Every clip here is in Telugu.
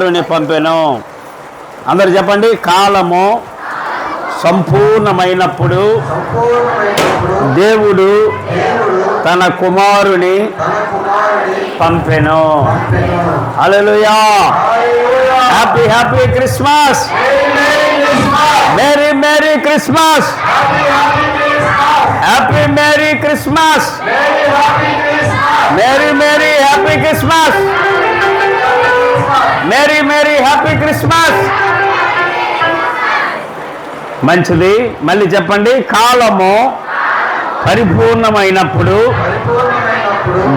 కుమారుని పంపెను. అందరు చెప్పండి కాలము సంపూర్ణమైనప్పుడు దేవుడు తన కుమారుని పంపెను. అలలు happy happy Christmas. Merry merry Christmas. Happy merry Christmas. Merry merry happy Christmas. Merry merry happy Christmas మంచిది. మళ్ళీ చెప్పండి. కాలము పరిపూర్ణమైనప్పుడు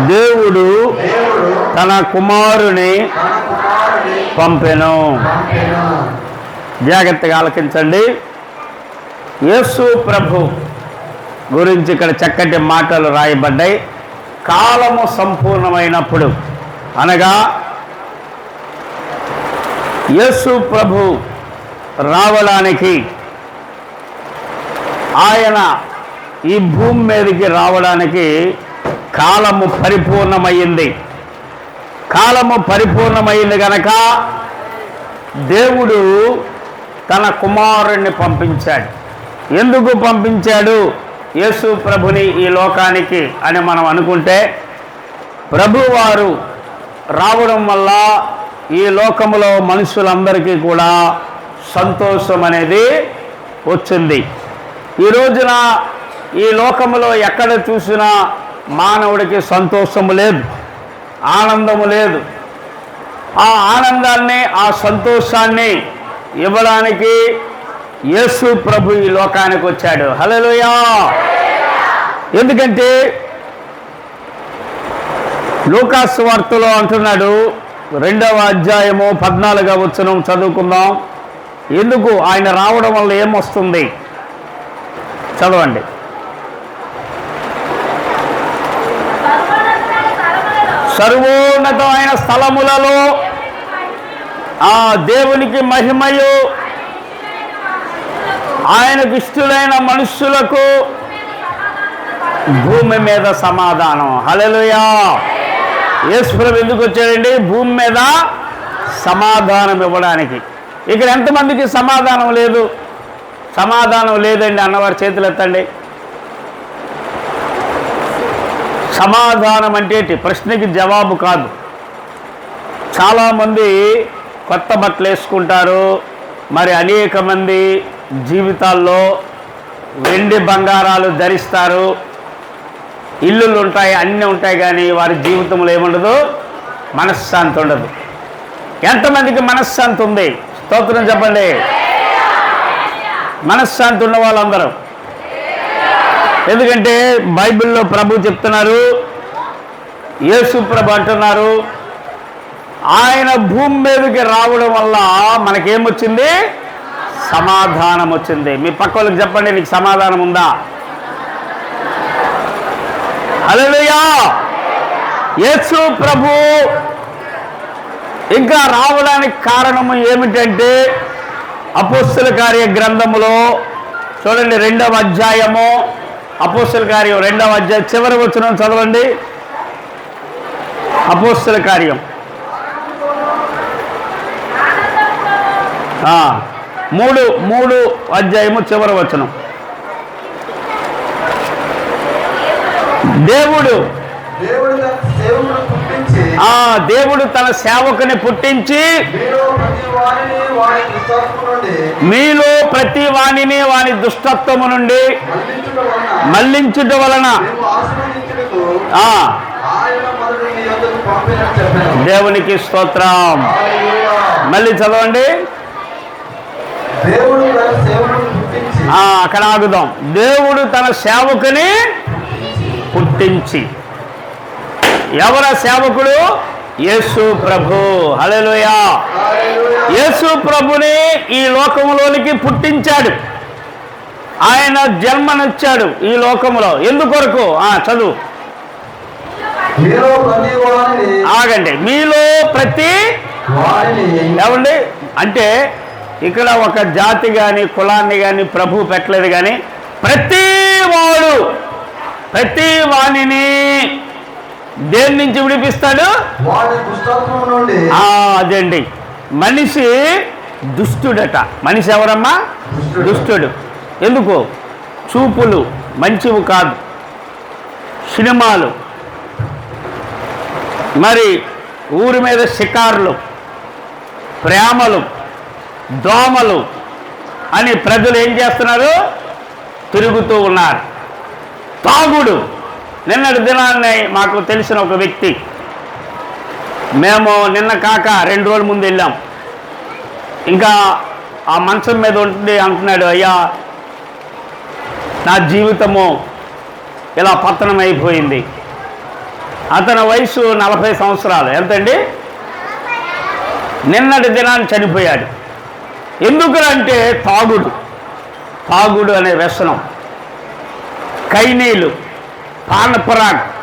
దేవుడు తన కుమారుని పంపెను. జాగ్రత్తగా ఆలకించండి. యేసు ప్రభు గురించి ఇక్కడ చక్కటి మాటలు రాయబడ్డాయి. కాలము సంపూర్ణమైనప్పుడు అనగా యేసు ప్రభు రావడానికి ఆయన ఈ భూమి మీదకి రావడానికి కాలము పరిపూర్ణమైంది. కాలము పరిపూర్ణమైంది గనక దేవుడు తన కుమారుణ్ణి పంపించాడు. ఎందుకు పంపించాడు? యేసు ప్రభుని ఈ లోకానికి అని మనం అనుకుంటే ప్రభువారు రావడం వల్ల ఈ లోకంలో మనుషులందరికీ కూడా సంతోషం అనేది వచ్చింది. ఈ రోజున ఈ లోకములో ఎక్కడ చూసినా మానవుడికి సంతోషము లేదు ఆనందము లేదు. ఆ ఆనందాన్ని ఆ సంతోషాన్ని ఇవ్వడానికి యేసు ప్రభు ఈ లోకానికి వచ్చాడు. హలోయా ఎందుకంటే లూకాస్ వార్తలో అంటున్నాడు రెండవ అధ్యాయము పద్నాలుగవ వచనం చదువుకుందాం. ఎందుకు? ఆయన రావడం వల్ల ఏమొస్తుంది? చదవండి. సర్వోన్నతమైన స్థలములలో ఆ దేవునికి మహిమయు ఆయనకు ఇష్టలైన మనుష్యులకు భూమి మీద సమాధానం. హలలుయా యేసుప్రభు ఎందుకు వచ్చాడండి? భూమి మీద సమాధానం ఇవ్వడానికి. ఇక్కడ ఎంతమందికి సమాధానం లేదు? సమాధానం లేదండి అన్నవారి చేతులు ఎత్తండి. సమాధానం అంటే ఏంటి? ప్రశ్నకి జవాబు కాదు. చాలామంది కొత్త బట్టలు వేసుకుంటారు. మరి అనేక మంది జీవితాల్లో వెండి బంగారాలు ధరిస్తారు. ఇల్లులు ఉంటాయి అన్నీ ఉంటాయి కానీ వారి జీవితంలో ఏముండదు? మనశ్శాంతి ఉండదు. ఎంతమందికి మనశ్శాంతి ఉంది? స్తోత్రం చెప్పండి. మనశ్శాంతి ఉన్న వాళ్ళందరూ. ఎందుకంటే బైబిల్లో ప్రభు చెప్తున్నారు యేసు ప్రభు అంటున్నారు ఆయన భూమి మీదకి రావడం వల్ల మనకేమొచ్చింది? సమాధానం వచ్చింది మీ పక్క వాళ్ళకి చెప్పండి నీకు సమాధానం ఉందా హల్లెలూయా. యేసు ప్రభు ఇంకా రావడానికి కారణము ఏమిటంటే అపోస్తుల కార్య గ్రంథములో చూడండి రెండవ అధ్యాయము. అపోస్తుల కార్యం రెండవ అధ్యాయం. చివరి వచ్చిన చదవండి. అపోస్తుల కార్యం. మూడు మూడు అధ్యాయము చివరి వచనం. దేవుడు ఆ దేవుడు తన సేవకుని పుట్టించి మీలో ప్రతి వాణిని వాని దుష్టత్వము నుండి మళ్ళించుట వలన దేవునికి స్తోత్రం. మళ్ళీ చదవండి. అక్కడ ఆగుదాం. దేవుడు తన సేవకుని పుట్టించి ఎవర సేవకుడు? యేసు ప్రభు. హల్లెలూయా. యేసు ప్రభుని ఈ లోకంలోనికి పుట్టించాడు. ఆయన జన్మనిచ్చాడు ఈ లోకంలో ఎందుకొరకు? ఆ చదువు. ఆగండి. మీలో ప్రతి ఏమండి? అంటే ఇక్కడ ఒక జాతి కానీ కులాన్ని కానీ ప్రభు పెట్టలేదు కానీ ప్రతి వాడు ప్రతి వాణిని దేని నుంచి విడిపిస్తాడు? అదండి. మనిషి దుష్టుడట. మనిషి ఎవరమ్మా. దుష్టుడు. ఎందుకు? చూపులు మంచివి కాదు. సినిమాలు. మరి ఊరి మీద షికారులు ప్రేమలు దోమలు అని ప్రజలు ఏం చేస్తున్నారు? తిరుగుతూ ఉన్నారు. తాగుడు. నిన్నటి దినాన్ని మాకు తెలిసిన ఒక వ్యక్తి. మేము నిన్న కాక రెండు రోజుల ముందు వెళ్ళాం. ఇంకా ఆ మంచం మీద ఉంటుంది అంటున్నాడు అయ్యా నా జీవితము ఇలా పతనం అయిపోయింది అతని వయసు నలభై సంవత్సరాలు. ఎంతండి? నిన్నటి దినాన్ని చనిపోయాడు. ఎందుకు అంటే తాగుడు. తాగుడు అనే వ్యసనం. కైనీలు పానపరాగ్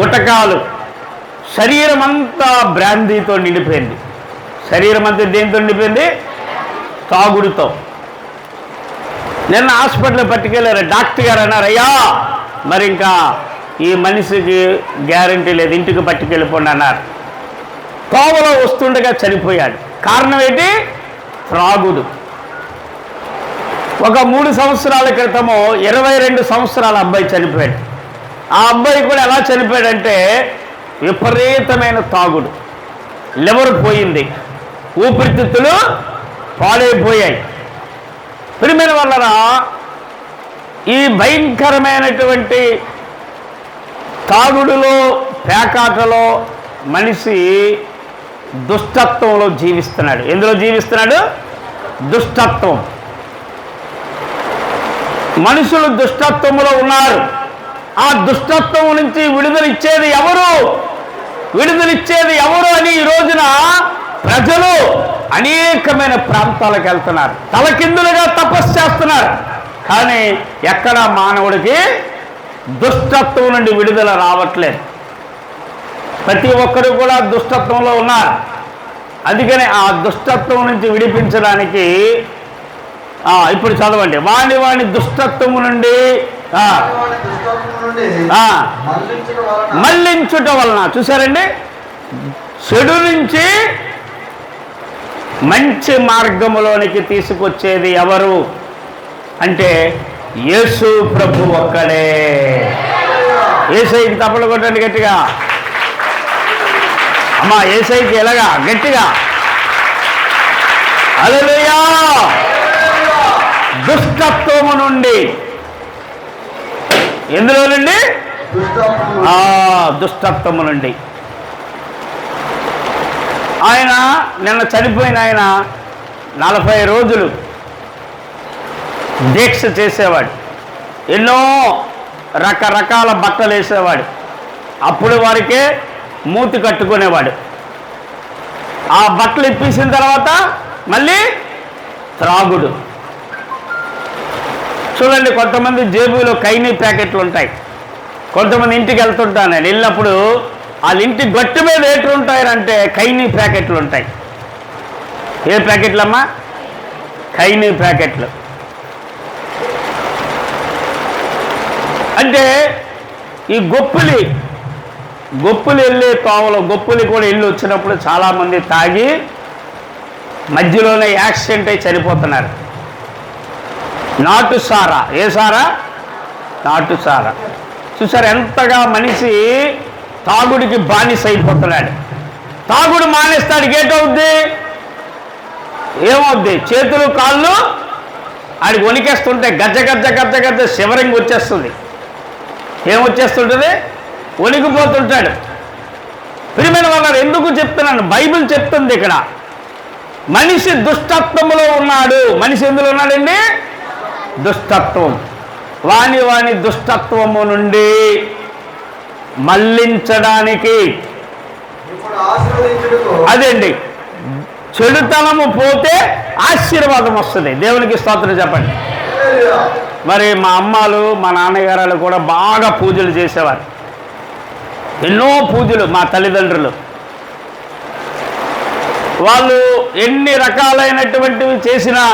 గుటకాలు. శరీరం అంతా బ్రాందీతో నిండిపోయింది. శరీరం అంతా దేంతో నిండిపోయింది? తాగుడుతో. నిన్న హాస్పిటల్ పట్టుకెళ్ళారు. డాక్టర్ గారు అన్నారు అయ్యా మరి ఇంకా ఈ మనిషికి గ్యారంటీ లేదు. ఇంటికి పట్టుకెళ్ళిపోండి అన్నారు. కోవలో వస్తుండగా చనిపోయాడు. కారణం ఏంటి? త్రాగుడు. ఒక మూడు సంవత్సరాల క్రితము ఇరవై రెండు సంవత్సరాల అబ్బాయి చనిపోయాడు. ఆ అబ్బాయి కూడా ఎలా చనిపోయాడంటే విపరీతమైన తాగుడు. లివర్ పోయింది. ఊపిరితిత్తులు పాడైపోయాయి. ప్రిమిన వలన ఈ భయంకరమైనటువంటి తాగుడులో పేకాటలో మనిషి దుష్టత్వంలో జీవిస్తున్నాడు. ఎందులో జీవిస్తున్నాడు? దుష్టత్వం. మనుషులు దుష్టత్వంలో ఉన్నారు. ఆ దుష్టత్వం నుంచి విడుదలిచ్చేది ఎవరు? విడుదలిచ్చేది ఎవరు అని ఈ రోజున ప్రజలు అనేకమైన ప్రాంతాలకు వెళ్తున్నారు. తలకిందులుగా తపస్సు చేస్తున్నారు. కానీ ఎక్కడ మానవుడికి దుష్టత్వం నుండి విడుదల రావట్లేదు. ప్రతి ఒక్కరు కూడా దుష్టత్వంలో ఉన్నారు. అందుకని ఆ దుష్టత్వం నుంచి విడిపించడానికి ఇప్పుడు చదవండి. వాణి వాణి దుష్టత్వము నుండి వలన మళ్ళించుట వలన. చూసారండి చెడు నుంచి మంచి మార్గములోనికి తీసుకొచ్చేది ఎవరు? అంటే యేసు ప్రభు ఒక్కడే. ఏసైకి తప్పలు కొట్టండి గట్టిగా. అమ్మా ఏసైకి ఎలాగా? గట్టిగా. అలలుయా దుష్టత్వము నుండి. ఎందులో నుండి? దుష్టత్వము నుండి. ఆయన నిన్న చనిపోయిన ఆయన నలభై రోజులు దీక్ష చేసేవాడు. ఎన్నో రకరకాల బట్టలు వేసేవాడు. అప్పుడు వారికే మూతి కట్టుకునేవాడు. ఆ బట్టలు ఇప్పించిన తర్వాత మళ్ళీ త్రాగుడు. చూడండి కొంతమంది జేబులో కైనీ ప్యాకెట్లు ఉంటాయి. కొంతమంది ఇంటికి వెళ్తుంటాను నేను. వెళ్ళినప్పుడు వాళ్ళ ఇంటి గట్టు మీద ఏట్లు ఉంటాయంటే కైనీ ప్యాకెట్లు ఉంటాయి. ఏ ప్యాకెట్లు అమ్మా కైనీ ప్యాకెట్లు. అంటే ఈ గొప్పులి గొప్పులు వెళ్ళే తోవలో గొప్పులు కూడా వెళ్ళి వచ్చినప్పుడు చాలామంది తాగి మధ్యలోనే యాక్సిడెంట్ అయి చనిపోతున్నారు. నాటు సారా. ఏ సారా? నాటు సారా. చూసారు ఎంతగా మనిషి తాగుడికి బానిస అయిపోతున్నాడు. తాగుడు మానేస్తాడు ఏటవుద్ది ఏమవుద్ది? చేతులు కాళ్ళు ఆడికి వణికేస్తుంటే గజ్జ గజ్జ గజ్జ గజ్జ శివరింగ్ వచ్చేస్తుంది. ఏమొచ్చేస్తుంటుంది వణికిపోతుంటాడు ప్రియమైన వాళ్ళని ఎందుకు చెప్తున్నాను? బైబిల్ చెప్తుంది ఇక్కడ. మనిషి దుష్టత్వంలో ఉన్నాడు. మనిషి ఎందులో ఉన్నాడండి? దుష్టత్వం. వాని వాని దుష్టత్వము నుండి మళ్ళించడానికి అదండి చెడుతనము పోతే ఆశీర్వాదం వస్తుంది. దేవునికి స్తోత్రం చెప్పండి. మరి మా అమ్మాలు మా నాన్నగారు కూడా బాగా పూజలు చేసేవారు. ఎన్నో పూజలు మా తల్లిదండ్రులు. వాళ్ళు ఎన్ని రకాలైనటువంటివి చేసినా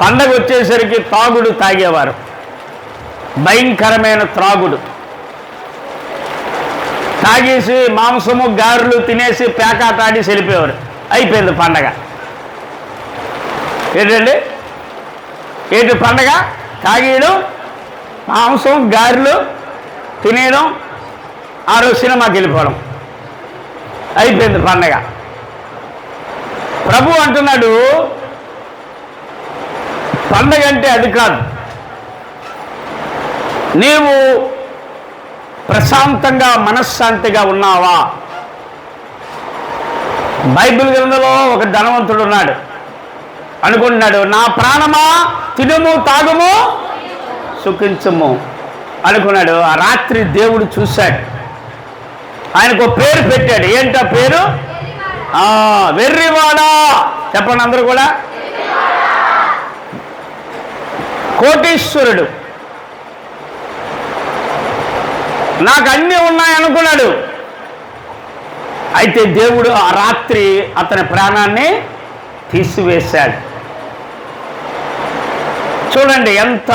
పండగ వచ్చేసరికి తాగుడు తాగేవారు. భయంకరమైన త్రాగుడు. తాగేసి మాంసము గారెలు తినేసి పేకా ఆడి వెళ్ళిపోయేవారు అయిపోయింది పండగ. ఏంటండి? ఏంటి పండగ? తాగేయడం మాంసం గారెలు తినేయడం ఆ రోజు సినిమాకి వెళ్ళిపోవడం. అయిపోయింది పండగ. ప్రభు అంటున్నాడు పండగ అంటే అది కాదు. నీవు ప్రశాంతంగా మనశ్శాంతిగా ఉన్నావా? బైబిల్ గ్రంథంలో ఒక ధనవంతుడు ఉన్నాడు. అనుకుంటున్నాడు నా ప్రాణమా? తినుము తాగుము? సుఖించము. అనుకున్నాడు. ఆ రాత్రి దేవుడు చూశాడు. ఆయనకు ఒక పేరు పెట్టాడు. ఏంట పేరు? వెర్రివాడా. చెప్పండి అందరూ కూడా. కోటీశ్వరుడు. నాకు అన్నీ ఉన్నాయనుకున్నాడు. అయితే దేవుడు ఆ రాత్రి అతని ప్రాణాన్ని తీసివేశాడు. చూడండి ఎంత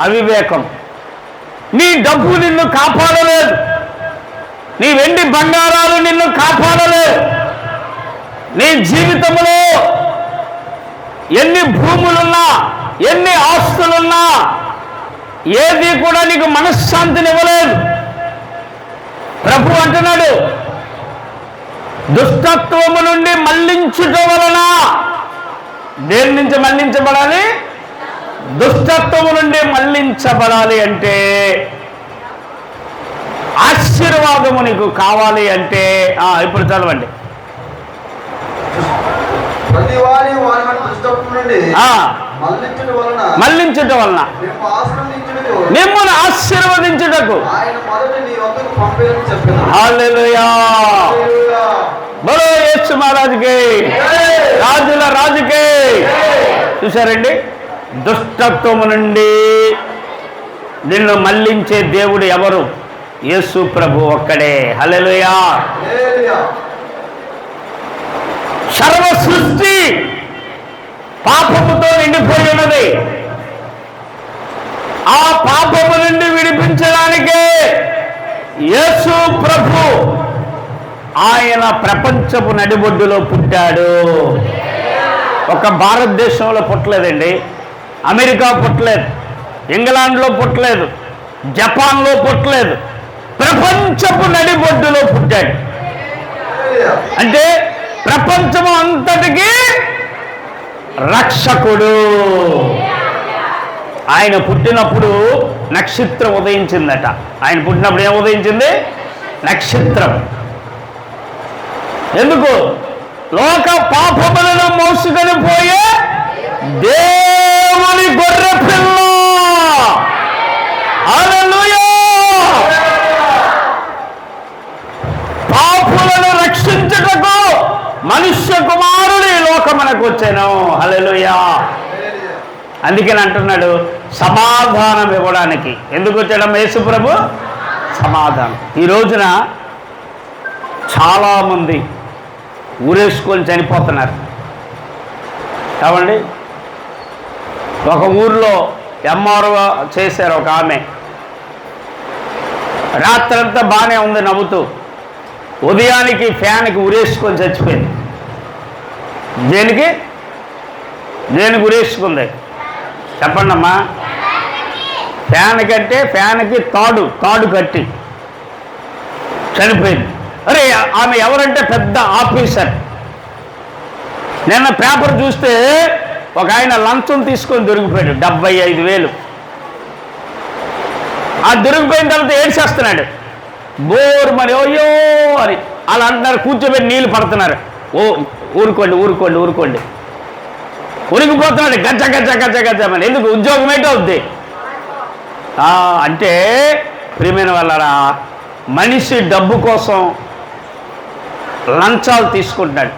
అవివేకం. నీ డబ్బు నిన్ను కాపాడలేదు. నీ వెండి బంగారాలు నిన్ను కాపాడలేదు. నీ జీవితంలో ఎన్ని భూములున్నా ఎన్ని ఆస్తులున్నా ఏది కూడా నీకు మనశ్శాంతిని ఇవ్వలేదు. ప్రభు అంటున్నాడు దుష్టత్వము నుండి మళ్ళించుట వలన దేని నుంచి మళ్ళించబడాలి? దుష్టత్వము నుండి మళ్ళించబడాలి అంటే ఆశీర్వాదము నీకు కావాలి అంటే ఇప్పుడు చదవండి. ప్రతి వారి మళ్ళించడం వలన మిమ్మల్ని ఆశీర్వదించుటకు. బలో యేసు మహారాజుకి. రాజుల రాజుకి. చూశారండి? దుష్టత్వము నుండి నిన్ను మళ్ళించే దేవుడు ఎవరు? యేసు ప్రభు ఒక్కడే. హల్లెలూయా. సర్వ సృష్టి పాపముతో నిండిపోయి ఉన్నది ఆ పాపము నుండి విడిపించడానికే యేసు ప్రభు ఆయన ప్రపంచపు నడిబొడ్డులో పుట్టాడు. ఒక భారతదేశంలో పుట్టలేదండి. అమెరికా పుట్టలేదు. ఇంగ్లాండ్లో పుట్టలేదు. జపాన్లో పుట్టలేదు. ప్రపంచపు నడిబొడ్డులో పుట్టాడు. అంటే ప్రపంచం అంతటికి రక్షకుడు. ఆయన పుట్టినప్పుడు నక్షత్రం ఉదయించిందట. ఆయన పుట్టినప్పుడు ఏం ఉదయించింది? నక్షత్రం. ఎందుకు? లోక పాపములను మోసుకొని పోయే దేవుని గొర్రె పిల్ల. మనుష్య కుమారుడు ఈ లోకమునకు వచ్చాను. హల్లెలూయా. అందుకని అంటున్నాడు సమాధానం ఇవ్వడానికి. ఎందుకు వచ్చాడు యేసుప్రభు సమాధానం. ఈ రోజున చాలామంది ఊరేసుకొని చనిపోతున్నారు. కావండి? ఒక ఊర్లో ఎంఆర్ఓ చేశారు ఒక ఆమె. రాత్రంతా బాగానే ఉంది నవ్వుతూ. ఉదయానికి ఫ్యాన్కి ఉరేసుకొని చచ్చిపోయింది. దేనికి? దేని గురేసుకుంది? చెప్పండి అమ్మా ఫ్యాన్ కంటే ఫ్యాన్కి తాడు తాడు కట్టి. చనిపోయింది. అరే ఆమె ఎవరంటే పెద్ద ఆఫీసర్. నిన్న పేపర్ చూస్తే ఒక ఆయన లంచం తీసుకొని దొరికిపోయాడు డెబ్బై ఐదు వేలు. ఆ దొరికిపోయిన తర్వాత ఏడ్చేస్తున్నాడు బోర్ మరి అయ్యో అని అలా అంటున్నారు కూర్చోబెట్టి నీళ్ళు పడుతున్నారు. ఓ ఊరుకోండి ఊరుకోండి ఊరుకోండి. ఉరిగిపోతున్నాడు గజ్జ గజ్జ గజ్జ గజ్జ ఎందుకు? ఉద్యోగం ఏంటో అవుద్ది అంటే ప్రియమైన వాళ్ళరా మనిషి డబ్బు కోసం లంచాలు తీసుకుంటాడు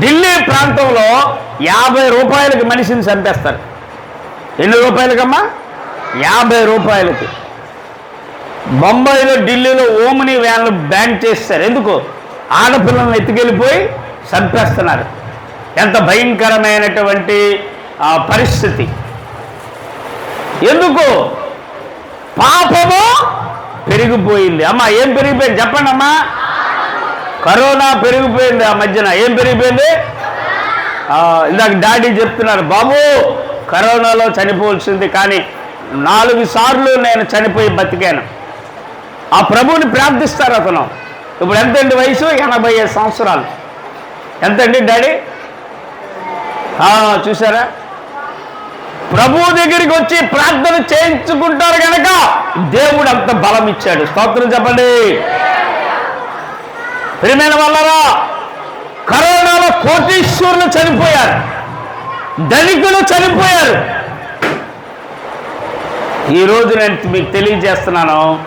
ఢిల్లీ ప్రాంతంలో యాభై రూపాయలకి మనిషిని చంపేస్తారు. ఎన్ని రూపాయలకమ్మా? యాభై రూపాయలకి. బొంబాయిలో ఢిల్లీలో ఓమిని వ్యాన్లు బ్యాన్ చేస్తారు. ఎందుకు? ఆడపిల్లలను ఎత్తుకెళ్ళిపోయి చంపేస్తున్నారు ఎంత భయంకరమైనటువంటి ఆ, పరిస్థితి. ఎందుకు? పాపము పెరిగిపోయింది. అమ్మా ఏం పెరిగిపోయింది చెప్పండి అమ్మా. కరోనా పెరిగిపోయింది ఆ మధ్యన. ఏం పెరిగిపోయింది? ఇందాక డాడీ చెప్తున్నారు బాబు కరోనాలో చనిపోవలసింది కానీ నాలుగు సార్లు నేను చనిపోయి బతికాను. ఆ ప్రభువుని ప్రార్థిస్తారు అతను. ఇప్పుడు ఎంతండి వయసు? ఎనభై ఐదు సంవత్సరాలు. ఎంతండి డాడీ? ఆ, చూసారా ప్రభువు దగ్గరికి వచ్చి ప్రార్థన చేయించుకుంటారు కనుక దేవుడు అంత బలం ఇచ్చాడు. స్తోత్రం చెప్పండి. ప్రియమైన వాళ్ళరా కరోనాలో కోటీశ్వరులు చనిపోయారు. ధనికులు చనిపోయారు. ఈరోజు నేను మీకు తెలియజేస్తున్నాను.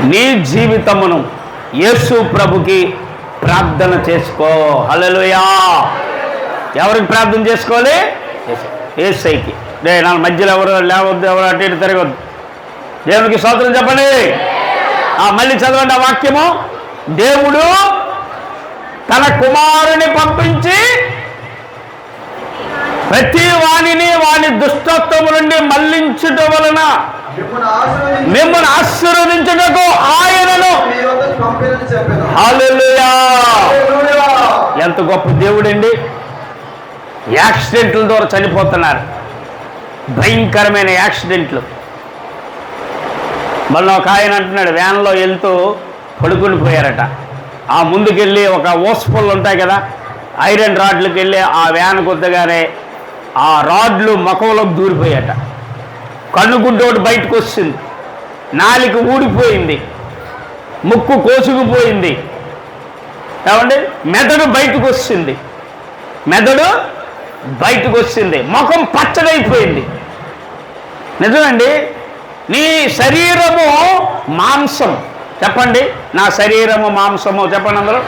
నీ జీవితమును యేసు ప్రభుకి ప్రార్థన చేసుకో. హల్లెలూయా. ఎవరికి ప్రార్థన చేసుకోవాలి? ఏసైకి. రే నా మధ్యలో ఎవరు లేవద్దు ఎవరు అటు ఇటు తిరగద్దు. దేవునికి స్తోత్రం చెప్పండి. ఆ మళ్ళీ చదవండి ఆ వాక్యము. దేవుడు తన కుమారుని పంపించి ప్రతి వాణిని వాని దుష్టత్వము నుండి మళ్ళించుట వలన మిమ్మల్ని ఆశీర్వదించి మిమ్మల్ని ఆశీర్వదించుటకు ఆయనను. ఎంత గొప్ప దేవుడండి. యాక్సిడెంట్ల ద్వారా చనిపోతున్నారు. భయంకరమైన యాక్సిడెంట్లు. మళ్ళీ ఒక ఆయన అంటున్నాడు వ్యాన్లో వెళ్తూ పడుకుని పోయారట. ఆ ముందుకెళ్ళి ఒక ఓస్పుల్ ఉంటాయి కదా ఐరన్ రాడ్లకు వెళ్ళి ఆ వ్యాన్ కొత్తగానే ఆ రాడ్లు ముఖంలోకి దూరిపోయాట కన్నుగుడ్డోటి బయటకు వచ్చింది నాలిక ఊడిపోయింది. ముక్కు కోసుకుపోయింది. ఏమండి? మెదడు బయటకు వచ్చింది మెదడు బయటకు వచ్చింది ముఖం పచ్చడైపోయింది నిజమండి? నీ శరీరము మాంసం. చెప్పండి? నా శరీరము మాంసము చెప్పండి అందరూ.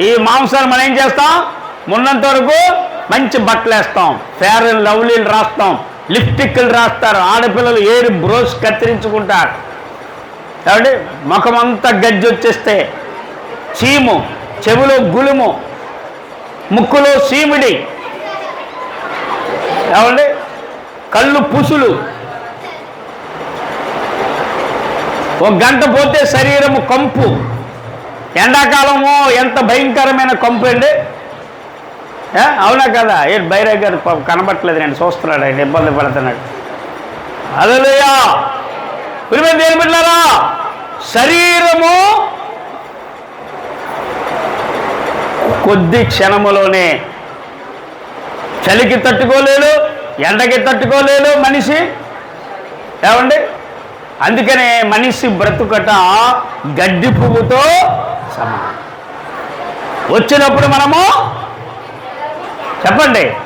ఈ మాంసాన్ని మనం ఏం చేస్తాం? మొన్నంత వరకు మంచి బట్టలు వేస్తాం. ఫేర్ అండ్ లవ్లీలు రాస్తాం. లిప్స్టిక్లు రాస్తారు. ఆడపిల్లలు ఏడు బ్రోస్ కత్తిరించుకుంటారు. ఏమండి? ముఖం అంతా గజ్జి వచ్చేస్తే చీము చెవిలో గులుము ముక్కులో సీమిడి. ఏమండి? కళ్ళు పుసులు. ఒక గంట పోతే శరీరము కంపు. ఎండాకాలము ఎంత భయంకరమైన కంపు అండి? అవునా కదా? ఏ బైరా గారు కనబట్టలేదు నేను చూస్తున్నాడు ఆయన ఇబ్బంది పడుతున్నాడు. అదలేయా ప్రిమే దేని బిడ్డారా శరీరము కొద్ది క్షణములోనే చలికి తట్టుకోలేడు ఎండకి తట్టుకోలేడు మనిషి. ఏమండి? అందుకనే మనిషి బ్రతుకట గడ్డి పువ్వుతో సమానం. వచ్చినప్పుడు మనము చెప్పండి.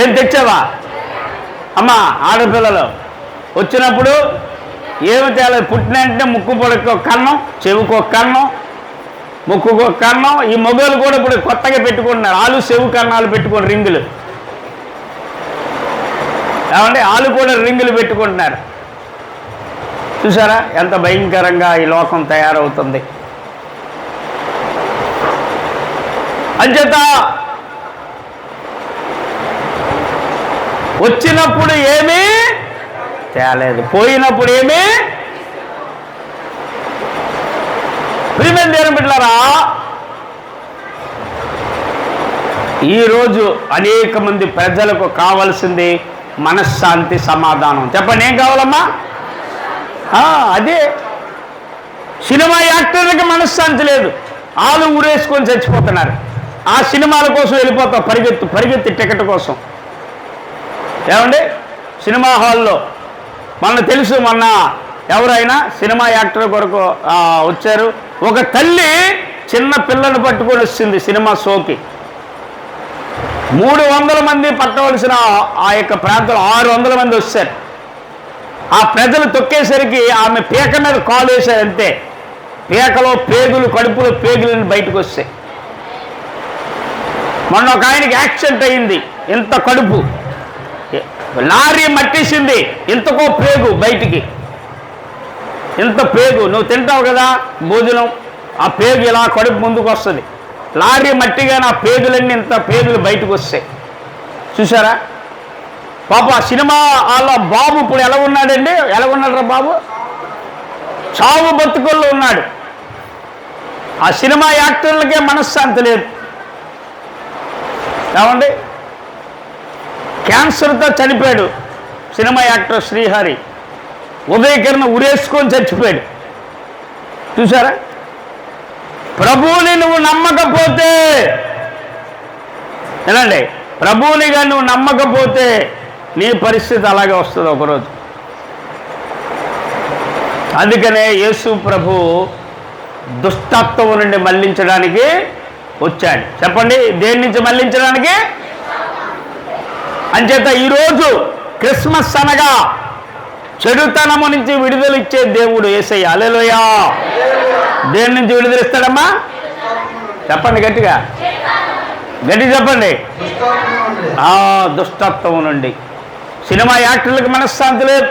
ఏం తెచ్చావా? అమ్మా ఆడపిల్లలు. వచ్చినప్పుడు ఏమి తేలేదు పుట్టిన వెంటనే ముక్కు పొడకు కన్నం చెవుకో కన్నం ముక్కుకో కన్నం. ఈ మొగలు కూడా ఇప్పుడు కొత్తగా పెట్టుకుంటున్నారు. ఆలు చెవు కన్నాలు పెట్టుకుని రింగులు. ఏమంటే ఆలు కూడా రింగులు పెట్టుకుంటున్నారు. చూసారా? ఎంత భయంకరంగా ఈ లోకం తయారవుతుంది. అంచేత వచ్చినప్పుడు ఏమీ తేలేదు. పోయినప్పుడు ఏమీ ప్రియమైన దేవుని బిడ్డలారా ఈరోజు అనేక మంది ప్రజలకు కావలసింది మనశ్శాంతి సమాధానం. చెప్పండి ఏం కావాలమ్మా? అదే. సినిమా యాక్టర్లకి మనశ్శాంతి లేదు. ఆలు ఊరేసుకొని చచ్చిపోతున్నారు. ఆ సినిమాల కోసం వెళ్ళిపోతాం పరిగెత్తు పరిగెత్తి టికెట్ కోసం. ఏమండి? సినిమా హాల్లో. మొన్న తెలుసు మొన్న ఎవరైనా సినిమా యాక్టర్ కొరకు వచ్చారు. ఒక తల్లి చిన్న పిల్లను పట్టుకొని వచ్చింది సినిమా షోకి. మూడు వందల మంది పట్టవలసిన ఆ యొక్క ప్రాంతంలో ఆరు వందల మంది వచ్చారు. ఆ ప్రజలు తొక్కేసరికి ఆమె పీక మీద కాలు వేశారంతే పీకలో పేగులు కడుపులో పేగులని బయటకు వస్తాయి. మొన్న ఒక ఆయనకి యాక్సిడెంట్ అయింది. ఇంత కడుపు. లారీ మట్టేసింది. ఇంతకో పేగు బయటికి. ఇంత పేగు. నువ్వు తింటావు కదా భోజనం. ఆ పేగు ఇలా కడుపు ముందుకు వస్తుంది. లారీ మట్టిగా నా పేగులన్నీ ఇంత పేగులు బయటకు వస్తాయి. చూసారా పాప ఆ సినిమా వాళ్ళ బాబు ఇప్పుడు ఎలా ఉన్నాడండి? ఎలా ఉన్నాడురా బాబు? చావు బతుకుల్లో ఉన్నాడు. ఆ సినిమా యాక్టర్లకే మనశ్శాంతి లేదు. ఏమండి? క్యాన్సర్తో చనిపోయాడు సినిమా యాక్టర్ శ్రీహరి. ఉదయకిరణ ఉరేసుకొని చచ్చిపోయాడు. చూసారా ప్రభువుని నువ్వు నమ్మకపోతే ఏనండి ప్రభువునిగా నువ్వు నమ్మకపోతే నీ పరిస్థితి అలాగే వస్తుంది ఒకరోజు. అందుకనే యేసు ప్రభు దుష్టత్వం నుండి మళ్ళించడానికి వచ్చాడు. చెప్పండి దేని నుంచి మళ్ళించడానికి అంచేత ఈరోజు క్రిస్మస్ అనగా చెడుతనము నుంచి విడుదల ఇచ్చే దేవుడు ఏసయ్య. అలెలోయా దేని నుంచి విడుదలిస్తాడమ్మా? చెప్పండి గట్టిగా. గట్టి చెప్పండి. ఆ దుష్టత్వం నుండి. సినిమా యాక్టర్లకు మనశ్శాంతి లేదు.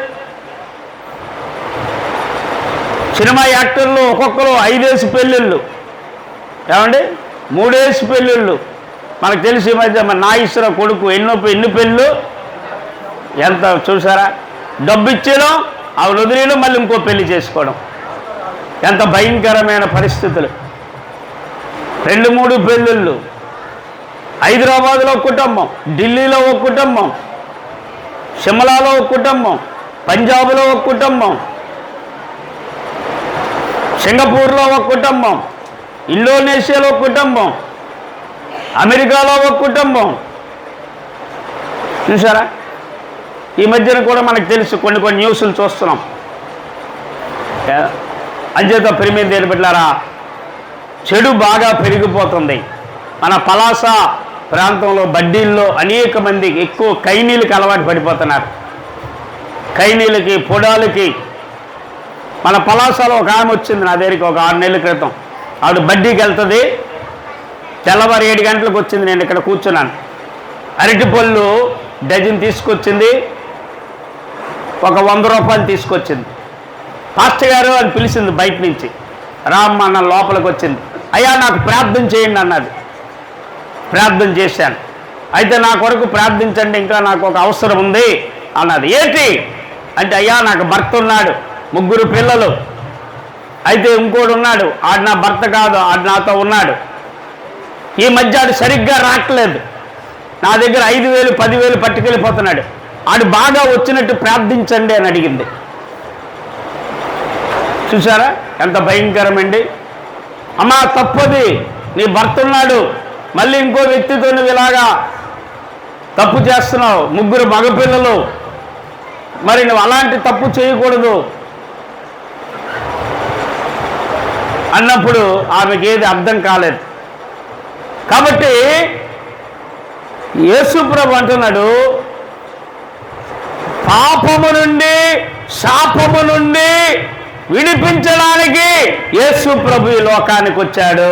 సినిమా యాక్టర్లు ఒక్కొక్కరు ఐదేసి పెళ్ళిళ్ళు. ఏమండి? మూడేసి పెళ్ళిళ్ళు. మనకు తెలిసి మధ్య మన నాగేశ్వర కొడుకు ఎన్నో ఎన్ని పెళ్ళు ఎంత చూసారా? డబ్బు ఇచ్చేయడం ఆవిడ వదిలేయడం మళ్ళీ ఇంకో పెళ్ళి చేసుకోవడం. ఎంత భయంకరమైన పరిస్థితులు. రెండు మూడు పెళ్ళిళ్ళు. హైదరాబాద్లో ఒక కుటుంబం ఢిల్లీలో ఒక కుటుంబం షిమ్లాలో ఒక కుటుంబం పంజాబ్లో ఒక కుటుంబం సింగపూర్లో ఒక కుటుంబం ఇండోనేషియాలో ఒక కుటుంబం అమెరికాలో ఒక కుటుంబం. చూసారా ఈ మధ్యన కూడా మనకు తెలుసు కొన్ని కొన్ని న్యూస్లు చూస్తున్నాం. అంచేత పెరిమిది దేని పెట్టారా చెడు బాగా పెరిగిపోతుంది. మన పలాస ప్రాంతంలో బడ్డీల్లో అనేక మంది ఎక్కువ కైనీలకు అలవాటు పడిపోతున్నారు. కైనీలకి పొడాలకి. మన పలాసలో ఒక ఆమె వచ్చింది నా దగ్గరికి ఒక ఆరు నెలల క్రితం. ఆవిడ బడ్డీకి వెళ్తుంది. తెల్లవారు ఏడు గంటలకు వచ్చింది నేను ఇక్కడ కూర్చున్నాను. అరటిపళ్ళు డజన్ తీసుకొచ్చింది ఒక వంద రూపాయలు తీసుకొచ్చింది. పాస్టర్ గారు అని పిలిచింది బయట నుంచి. రామ్మ అన్న లోపలికి వచ్చింది. అయ్యా నాకు ప్రార్థన చేయండి అన్నది. ప్రార్థన చేశాను. అయితే నా కొరకు ప్రార్థించండి ఇంకా నాకు ఒక అవసరం ఉంది అన్నది. ఏంటి? అంటే అయ్యా నాకు భర్త ఉన్నాడు ముగ్గురు పిల్లలు. అయితే ఇంకోడు ఉన్నాడు ఆడు నా భర్త కాదు ఆడు నాతో ఉన్నాడు. ఈ మధ్య ఆడు సరిగ్గా రావట్లేదు. నా దగ్గర ఐదు వేలు పదివేలు పట్టుకెళ్ళిపోతున్నాడు. ఆడు బాగా వచ్చినట్టు ప్రార్థించండి అని అడిగింది. చూసారా ఎంత భయంకరమండి. అమ్మా తప్పది. నీ భర్త ఉన్నాడు. మళ్ళీ ఇంకో వ్యక్తితో నువ్వు ఇలాగా తప్పు చేస్తున్నావు. ముగ్గురు మగపిల్లలు. మరి నువ్వు అలాంటి తప్పు చేయకూడదు. అన్నప్పుడు ఆమెకి ఏది అర్థం కాలేదు. కాబట్టి యేసుప్రభు అంటున్నాడు పాపము నుండి శాపము నుండి విడిపించడానికి యేసు ప్రభు ఈ లోకానికి వచ్చాడు.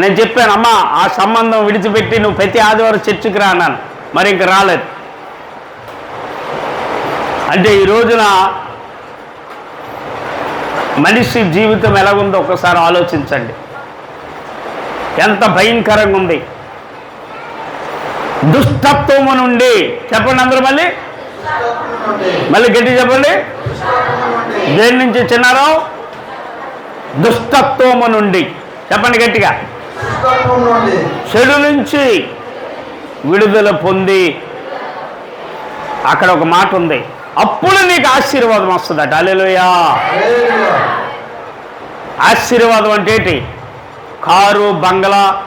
నేను చెప్పాను అమ్మా ఆ సంబంధం విడిచిపెట్టి నువ్వు ప్రతి ఆదివారం చర్చికి రా అన్నాను మరి ఇంక రాలేదు. అంటే ఈ రోజున మనిషి జీవితం ఎలాగుందో ఒకసారి ఆలోచించండి. ఎంత భయంకరంగా ఉంది. దుష్టత్వము నుండి చెప్పండి అందరూ మళ్ళీ. మళ్ళీ గట్టి చెప్పండి. దేని నుంచి చిన్నారో? దుష్టత్వము నుండి. చెప్పండి గట్టిగా. చెడు నుంచి విడుదల పొంది. అక్కడ ఒక మాట ఉంది. అప్పుడు నీకు ఆశీర్వాదం వస్తుందట. అలెలుయా. ఆశీర్వాదం అంటే ఏంటి? కారు బంగ్లా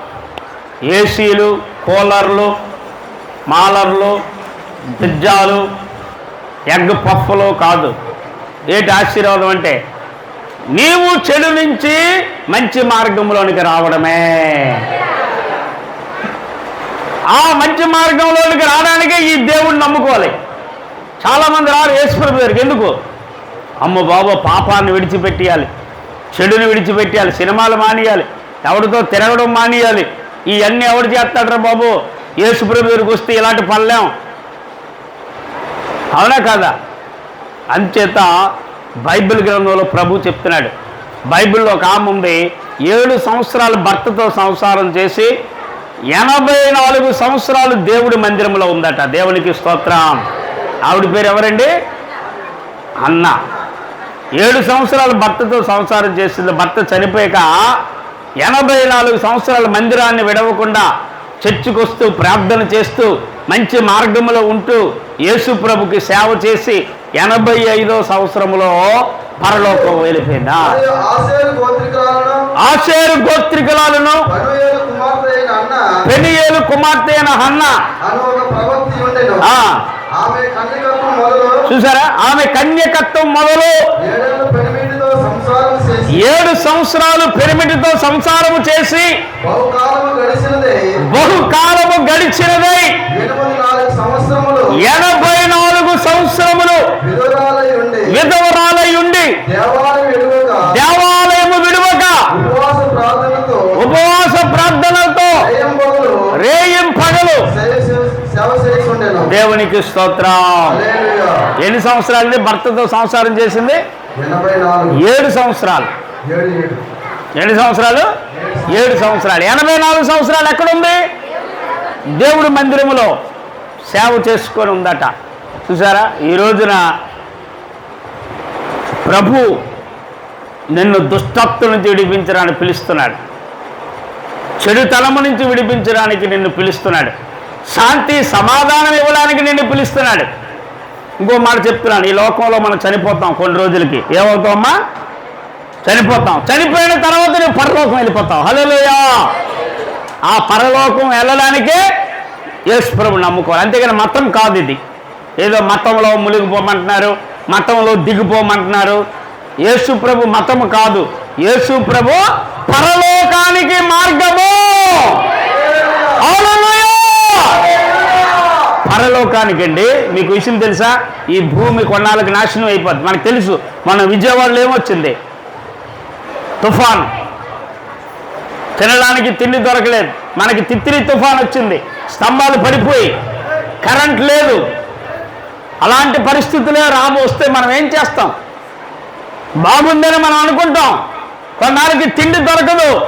ఏసీలు కూలర్లు మాలర్లు పిజ్జాలు ఎగ్ పప్పులు కాదు. ఏటి ఆశీర్వాదం అంటే నీవు చెడు నుంచి మంచి మార్గంలోనికి రావడమే. ఆ మంచి మార్గంలోనికి రావడానికే ఈ దేవుణ్ణి నమ్ముకోవాలి. చాలామంది రారు యేసుప్రభు దగ్గరికి. ఎందుకు? అమ్మ బాబు పాపాన్ని విడిచిపెట్టేయాలి. చెడుని విడిచిపెట్టేయాలి. సినిమాలు మానేయాలి. ఎవరితో తిరగడం మానేయాలి. ఇవన్నీ ఎవడు చేస్తాడరా బాబు? యేసుప్రభు దగ్గరికి వస్తే ఇలాంటి పనులేం? అవునా కాదా? అంచేత బైబిల్ గ్రంథంలో ప్రభు చెప్తున్నాడు. బైబిల్లో ఒక ఆమె ఉంది. ఏడు సంవత్సరాలు భర్తతో సంసారం చేసి ఎనభై నాలుగు సంవత్సరాలు దేవుడి మందిరంలో ఉందట. దేవునికి స్తోత్రం. ఆవిడ పేరు ఎవరండి? అన్న. ఏడు సంవత్సరాలు భర్తతో సంసారం చేసింది. భర్త చనిపోయాక ఎనభై నాలుగు సంవత్సరాల మందిరాన్ని విడవకుండా చర్చికి వస్తూ ప్రార్థన చేస్తూ మంచి మార్గంలో ఉంటూ యేసు ప్రభుకి సేవ చేసి ఎనభై ఐదో సంవత్సరంలో పరలోకం వెళ్ళిపోయిందా? ఆశేరు గోత్రికులను పనుయేలు కుమార్తె అయిన హన్న చూసారా? ఆమె కన్యకత్వం మొదలు ఏడు సంవత్సరాలు పిరమిడ్తో సంసారము చేసి బహుకాలము గడిచినదే. ఎనభై నాలుగు సంవత్సరములు విధవరాలై ఉండి దేవాలయము విడువక ఉపవాస ప్రార్థనలతో రేయం పగలు. దేవునికి స్తోత్రం. ఎన్ని సంవత్సరాలు భర్తతో సంసారం చేసింది? ఏడు సంవత్సరాలు. ఎన్ని సంవత్సరాలు? ఏడు సంవత్సరాలు. ఎనభై నాలుగు సంవత్సరాలు ఎక్కడుంది? దేవుడి మందిరములో సేవ చేసుకొని ఉందట. చూసారా? ఈ రోజున ప్రభు నిన్ను దుష్టత్వం నుంచి విడిపించడానికి పిలుస్తున్నాడు. చెడుతనము నుంచి విడిపించడానికి నిన్ను పిలుస్తున్నాడు. శాంతి సమాధానం ఇవ్వడానికి నిన్ను పిలుస్తున్నాడు. ఇంకో మాట చెప్తున్నాను. ఈ లోకంలో మనం చనిపోతాం కొన్ని రోజులకి. ఏమవుతామమ్మా చనిపోతాం. చనిపోయిన తర్వాత నువ్వు పరలోకం వెళ్ళిపోతావు. హలోయా ఆ పరలోకం వెళ్ళడానికే యేసు ప్రభు నమ్ముకోవాలి. అంతేగాని మతం కాదు ఇది. ఏదో మతంలో మునిగిపోమంటున్నారు మతంలో దిగిపోమంటున్నారు. యేసు ప్రభు మతము కాదు. యేసు ప్రభు పరలోకానికి మార్గము. హల్లెలూయా! పరలోకానికండి. మీకు విషయం తెలుసా? ఈ భూమి కొన్నాళ్ళకి నాశనం అయిపోద్ది. మనకు తెలుసు మన విజయవాడలో ఏమొచ్చింది? తుఫాన్. తినడానికి తిండి దొరకలేదు. మనకి తిత్తిరి తుఫాన్ వచ్చింది. స్తంభాలు పడిపోయి కరెంట్ లేదు. అలాంటి పరిస్థితులే రాము వస్తే మనం ఏం చేస్తాం? బాగుందని మనం అనుకుంటాం. కొన్నాళ్ళకి తిండి దొరకదు.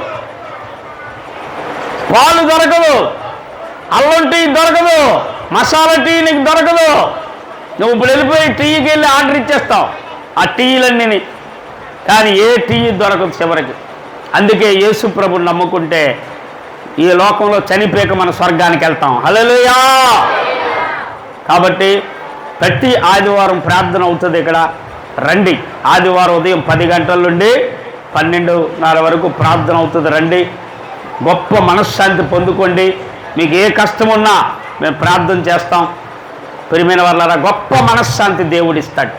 పాలు దొరకదు. అల్లం టీ దొరకదు. మసాలా టీ నీకు దొరకదు. నువ్వు ఇప్పుడు వెళ్ళిపోయి టీకి వెళ్ళి ఆర్డర్ ఇచ్చేస్తావు. ఆ టీలన్నీ కానీ ఏ టీ దొరకదు చివరికి. అందుకే యేసు ప్రభుని నమ్ముకుంటే ఈ లోకంలో చనిపోయాక మన స్వర్గానికి వెళ్తాం. హలోయా కాబట్టి ప్రతి ఆదివారం ప్రార్థన అవుతుంది ఇక్కడ. రండి. ఆదివారం ఉదయం పది గంటల నుండి పన్నెండున్నర వరకు ప్రార్థన అవుతుంది. రండి. గొప్ప మనశ్శాంతి పొందుకోండి. మీకు ఏ కష్టం ఉన్నా మేము ప్రార్థన చేస్తాం. ప్రియమైన వాళ్ళ గొప్ప మనశ్శాంతి దేవుడిస్తాడు.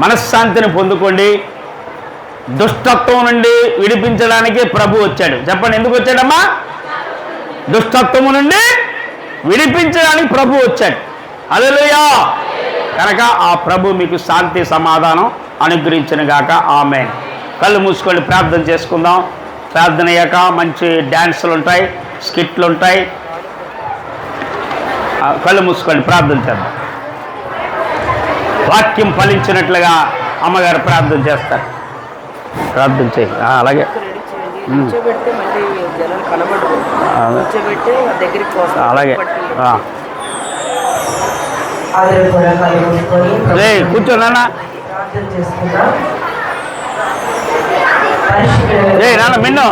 మనశ్శాంతిని పొందుకోండి. దుష్టత్వం నుండి విడిపించడానికి ప్రభు వచ్చాడు. చెప్పండి ఎందుకు వచ్చాడమ్మా? దుష్టత్వము నుండి విడిపించడానికి ప్రభు వచ్చాడు. అదేలుయా కనుక ఆ ప్రభు మీకు శాంతి సమాధానం అనుగ్రహించిన గాక ఆమె కళ్ళు మూసుకొని ప్రార్థన చేసుకుందాం. ప్రార్థన అయ్యాక మంచి డ్యాన్సులు ఉంటాయి స్కిట్లు ఉంటాయి. కళ్ళు మూసుకొని ప్రార్థన చేద్దాం. వాక్యం ఫలించినట్లుగా అమ్మగారు ప్రార్థన చేస్తారు. ప్రార్థన చేయి. ఆ, అలాగే. రెడీ చేయండి. రే నాన్న మిన్ను.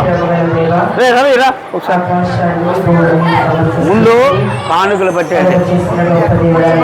రే రవి రా ఒకసారి. ముందు కానుకలు పెట్టేయండి.